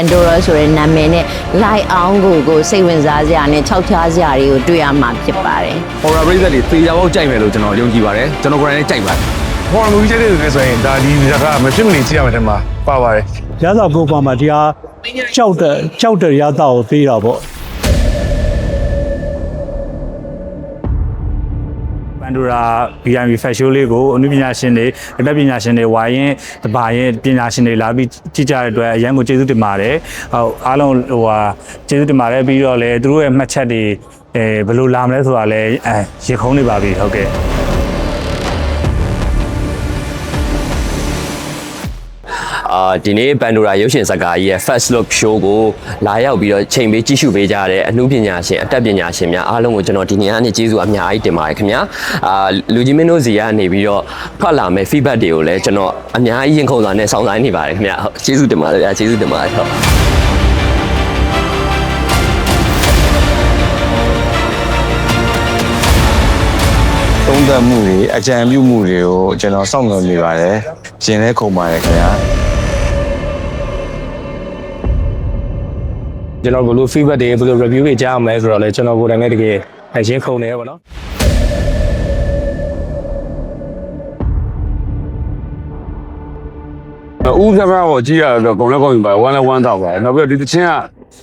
Pandora ဆိုတဲ့နာမည်နဲ့ live အောင်ကိုကိုစိတ်ဝင်စားစရာနဲ့ခြောက်ခြားစရာတွေကိုတွေ့ရမှာဖြစ်ပါတယ် horror ပရိသတ်တွေသေချာပေါက်ကြိုက်မယ်လို့ကျွန်တော်ယုံကြည်ပါတယ်ကျွန်တော်ကိုယ်တိုင်လည်းကြိုက်ပါတယ်ဟော်မူကြီးတဲ့တွေဆိုရင်ဒါဒီဇာတ်ကမဖြစ်မနေကြည့်ရမယ်တဲ့မှာပါပါတယ်ရသော်ကိုပါမှာတရားကြောက်တဲ့ကြောက်တဲ့ရသော်ကိုသေးတာပေါ့ ပန်ဒိုရာ BMB Fat Show လေးကိုအနုပညာရှင်တွေအတတ်ပညာရှင်တွေဝိုင်းရင်တပါရင်ပညာရှင်တွေလာပြီးကြည့်ကြတဲ့အတွက်အရန်ကိုကျေးဇူးတင်ပါတယ်။ဟုတ်အားလုံးဟိုဟာကျေးဇူးတင်ပါတယ်ပြီးတော့လည်းသူတို့ရဲ့မှတ်ချက်တွေအဲဘယ်လိုလာမလဲဆိုတာလည်းအဲရေခုံးနေပါပြီဟုတ်ကဲ့ အာဒီနေ့ပန်ဒိုရာရုပ်ရှင်ဇာတ်ကားကြီးရဲ့ first look show ကိုလာရောက်ပြီးတော့ချိန်ပေးကြည့်ရှုပေးကြတဲ့အမှုပညာရှင်အတတ်ပညာရှင်များအားလုံးကိုကျွန်တော်ဒီနေ့ကနေကျေးဇူးအများကြီးတင်ပါတယ်ခင်ဗျာအာလူကြီးမင်းတို့စီကနေပြီးတော့ထွက်လာမဲ့ feedback တွေကိုလည်းကျွန်တော်အများကြီးရင်ခုန်စွာနဲ့စောင့်ဆိုင်းနေပါတယ်ခင်ဗျာဟုတ်ကျေးဇူးတင်ပါတယ်ဗျာကျေးဇူးတင်ပါတယ်ဟုတ်သုံးသပ်မှုတွေအကြံပြုမှုတွေကိုကျွန်တော်စောင့်မျှော်နေပါတယ်။ရှင်လဲခုံပါတယ်ခင်ဗျာ။ ကျွန်တော်ဘယ်လို feedback တွေဘယ်လို review တွေကြားရမလဲဆိုတော့လေကျွန်တော်ကိုယ်တိုင်လည်းတကယ်အရင်ခုန်နေရပါတော့ဦးဖြတ်ဖြတ်ကိုကြည့်ရတော့ဂုံလက်ဂုံယူပါဝမ်းလဲဝမ်းတော့ပါနောက်ပြီးတော့ဒီတချင်းက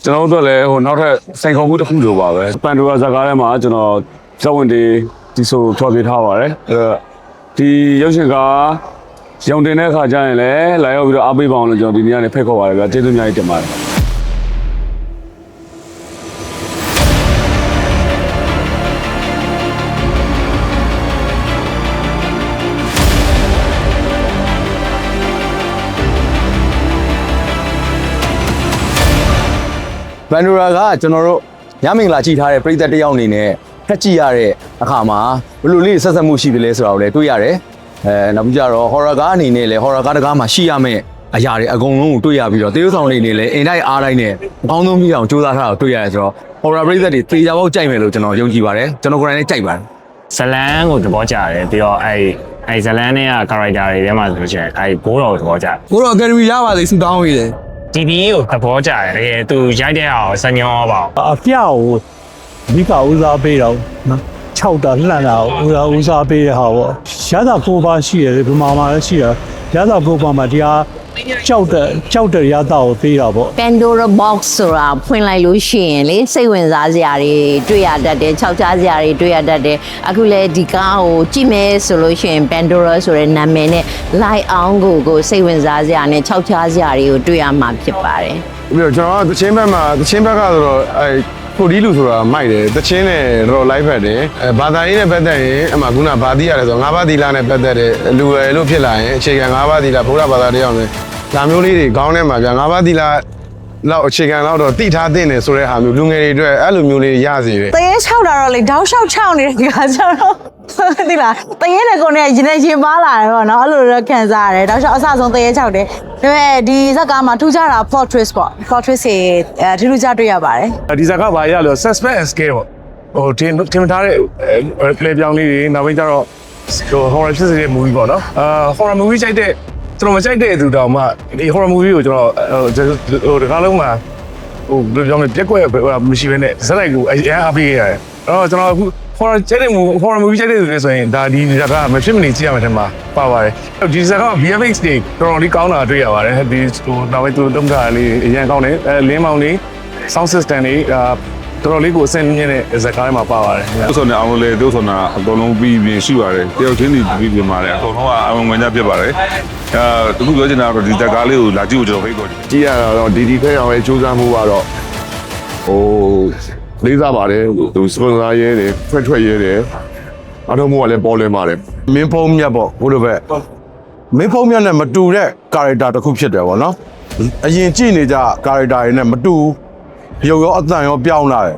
ကျွန်တော်တို့လည်းဟိုနောက်ထပ်စိန်ခေါ်မှုတစ်ခုလိုပါပဲပန်ဒိုရာဇာကားထဲမှာကျွန်တော်ဇက်ဝင်တွေဒီဆိုထော်ပြထားပါတယ်အဲတော့ဒီရုပ်ရှင်ကားရောင်တင်တဲ့အခါကျရင်လည်းလာရောက်ပြီးတော့အားပေးပါအောင်လို့ကျွန်တော်ဒီနေ့ကနေဖိတ်ခေါ်ပါတယ်ဗျာကျေးဇူးအများကြီးတင်ပါတယ် ဘန်ဒိုရာကကျွန်တော်တို့ညမင်္ဂလာကြည့်ထားတဲ့ပရိသတ်တစ်ယောက်အနေနဲ့ဖက်ကြည့်ရတဲ့အခါမှာဘယ်လိုလေးဆက်ဆက်မှုရှိတယ်လဲဆိုတာကိုလည်းတွေ့ရတယ်အဲနောက်ပြီးကြတော့ horror ကားအနေနဲ့လည်း horror ကားတကားမှာရှိရမယ့်အရာတွေအကုန်လုံးကိုတွေ့ရပြီးတော့တေးဥဆောင်လေးနေလည်းအင်တိုက်အားတိုင်းနဲ့အကောင်းဆုံးမြအောင်စူးစမ်းထားတာကိုတွေ့ရတယ်ဆိုတော့ horror ပရိသတ်တွေသေချာပေါက်ကြိုက်မယ်လို့ကျွန်တော်ယုံကြည်ပါတယ်ကျွန်တော်ကိုယ်တိုင်လည်းကြိုက်ပါတယ်ဇလန်းကိုသဘောကျတယ်ပြီးတော့အဲအဲဇလန်းနဲ့က character တွေထဲမှာဆိုလို့ရှိရင်အဲဘိုးတော်ကိုသဘောကျတယ်ကိုတော့ academy ရပါသေးဆူတောင်းနေတယ် TV ကိုသဘောကျတယ်တကယ်သူရိုက်တဲ့အောင်စညောပါအောင်အပြကိုအဓိကဦးစားပေးတော့နော်6တာလှန်တာကိုဦးစားဦးစားပေးတဲ့ဟာပေါ့ရသော်ကိုပါရှိတယ်ဗမာမှာလည်းရှိတယ်ရသော်ကိုပါမှာတရား ကြောက်တဲ့ကြောက်တဲ့ရသော်ကိုသေးတာပေါ့ Pandora box ဆိုတာဖွင့်လိုက်လို့ရှိရင်လေစိတ်ဝင်စားစရာတွေတွေ့ရတတ်တယ်ခြောက်ခြားစရာတွေတွေ့ရတတ်တယ်အခုလဲဒီကားကိုကြည့်မယ်ဆိုလို့ရှိရင် Pandora ဆိုတဲ့နာမည်နဲ့ live အောင်ကိုကိုစိတ်ဝင်စားစရာနဲ့ခြောက်ခြားစရာတွေကိုတွေ့ရမှာဖြစ်ပါတယ်ပြီးတော့ကျွန်တော်ကတချင်းဘက်မှာတချင်းဘက်ကဆိုတော့အဲ ကိုဒီလူဆိုတာမိုက်တယ်တချင်းနဲ့တော့ live ဖက်တယ်အဲဘာသာရေးနဲ့ပတ်သက်ရင်အမှခုနဘာတိရတယ်ဆိုတော့ငါးပါးသီလနဲ့ပတ်သက်တဲ့လူရယ်လို့ဖြစ်လာရင်အခြေခံငါးပါးသီလဘုရားဘာသာတရားနဲ့ဒါမျိုးလေးတွေခေါင်းထဲမှာဗျာငါးပါးသီလလောက်အခြေခံလောက်တော့တိထားတဲ့နေဆိုတဲ့ဟာမျိုးလူငယ်တွေအတွက်အဲ့လိုမျိုးလေးရစီတယ်တရေ၆တာတော့လေတောက်လျှောက်ချောင်းနေတဲ့ခါကျတော့ သိလားတရေနဲ့ကိုယ်နဲ့ရင်နဲ့ရင်ပါလာတယ်ပေါ့နော်အဲ့လိုတော့ခံစားရတယ်တောက်လျှောက်အဆဆုံးတရေ၆တယ်ဒါပေမဲ့ဒီဇက်ကားမှာထူးခြားတာ portrait ပေါ့ portrait စီအဲထူးထူးခြားတွေ့ရပါတယ်ဒီဇာတ်ကဘာရလဲ suspense and scare ပေါ့ဟိုတင်တင်ထားတဲ့ play ပြောင်းလေးတွေနောက်ပိုင်းကျတော့ဟို horror ဖြစ်စေတဲ့ movie ပေါ့နော်အာ horror movie ကြိုက်တဲ့ကျွန်တော်မကြိုက်တဲ့သူတောင်မှဒီ horror movie ကိုကျွန်တော်ဟိုဒီကားလုံးမှာဟိုဘယ်လိုပြောမလဲပြက်ကွက်မရှိဘဲနဲ့ဇက်လိုက်ကိုအရင်အားပေးရတယ်အဲ့တော့ကျွန်တော်အခု horror ကြိုက်တဲ့ movie horror movie ကြိုက်တဲ့သူတွေဆိုရင်ဒါဒီဇာတ်ကမဖြစ်မနေကြည့်ရမယ်ထင်ပါပါပါတယ်ဒီဇာတ်က VFX တွေတော်တော်လေးကောင်းတာတွေ့ရပါတယ်ဒီဟိုနောက်ပိုင်းသူတုံးတာလေးအရင်ကောင်းတယ်အဲလင်းမောင်လေး sound system တွေအာတော်တော်လေးကိုအဆင်မြင့်တဲ့ဇာတ်ကားတွေမှာပါပါတယ်ခင်ဗျာဒုဆိုနေအောင်လေဒုဆိုနာအကုန်လုံးပြီးပြင်ရှိပါတယ်တယောက်ချင်းဒီပြီးပြင်ပါတယ်အကုန်လုံးကအဝင်ဝင်ကြဖြစ်ပါတယ်အဲတခုပြောချင်တာကတော့ဒီတက်ကားလေးကိုလာကြည့်ဖို့ကျွန်တော်ဖိတ်ခေါ်ကြည့်ရတော့ဒီဒီဖက်အောင်ရဲ့စူးစမ်းမှုကတော့ဟို လေးစားပါတယ်သူစပွန်ဆာရဲတယ်ထွက်ထွက်ရဲတယ်အတော့မို့ကလည်းပေါ်လင်းပါတယ်မင်းဖုံးမြတ်ပေါ့ဘုလိုပဲမင်းဖုံးမြတ်နဲ့မတူတဲ့ character တစ်ခုဖြစ်တယ်ဗောနော်အရင်ကြည့်နေကြ character တွေနဲ့မတူဘူးရုပ်ရောအသံရောပြောင်းလာတယ်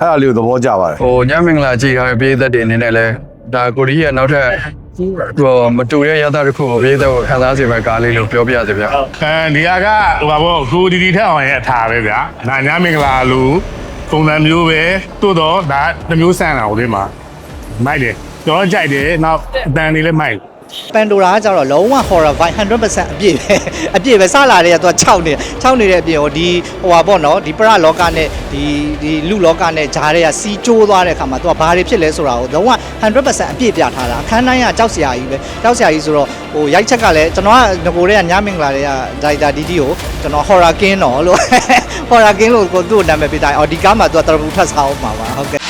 အဲ့ဒါလေးကိုသဘောကျပါတယ်ဟိုညမင်္ဂလာကြည်ထားတဲ့ပြည်သက်တွေအနေနဲ့လည်းဒါကိုရီးယားနောက်ထပ်ဟိုမတူတဲ့ရသတစ်ခုကိုပြည်သက်ကိုခံစားစေမဲ့ကားလေးလို့ပြောပြစေဗျာအဲဒီကကဟိုပါဘောကိုဒီဒီထက်အောင်ရဲ့အထာပဲဗျာနာညာမင်္ဂလာလို့ ပုံစံမျိုးပဲတိုးတော့ဒါတစ်မျိုးဆန်တာဟိုဒီမှာမိုက်တယ်ကျွန်တော်ကြိုက်တယ်နောက်အတန်လေးလည်းမိုက် ပန်ဒိုရာကကြတော့လုံးဝ horror vibe 100%အပြည့်ပဲအပြည့်ပဲစလာတဲ့ကသူက6နေ6နေတဲ့အပြင်ဟိုဒီဟိုပါပေါ့နော်ဒီပရလောကနဲ့ဒီဒီလူလောကနဲ့ဂျားတွေကစီးကျိုးသွားတဲ့အခါမှာသူကဘာတွေဖြစ်လဲဆိုတာကိုလုံးဝ100%အပြည့်ပြထားတာအခန်းတိုင်းကကြောက်စရာကြီးပဲကြောက်စရာကြီးဆိုတော့ဟိုရိုက်ချက်ကလည်းကျွန်တော်ကငကိုတွေကညမင်္ဂလာတွေကဒါရိုက်တာဒီဒီကိုကျွန်တော် horror king တော့လို့ horror king လို့ကိုသူ့ကိုနာမည်ပေးတာအော်ဒီကားမှာသူကတော်တော်ထပ်စားအောင်ပါပါဟုတ်ကဲ့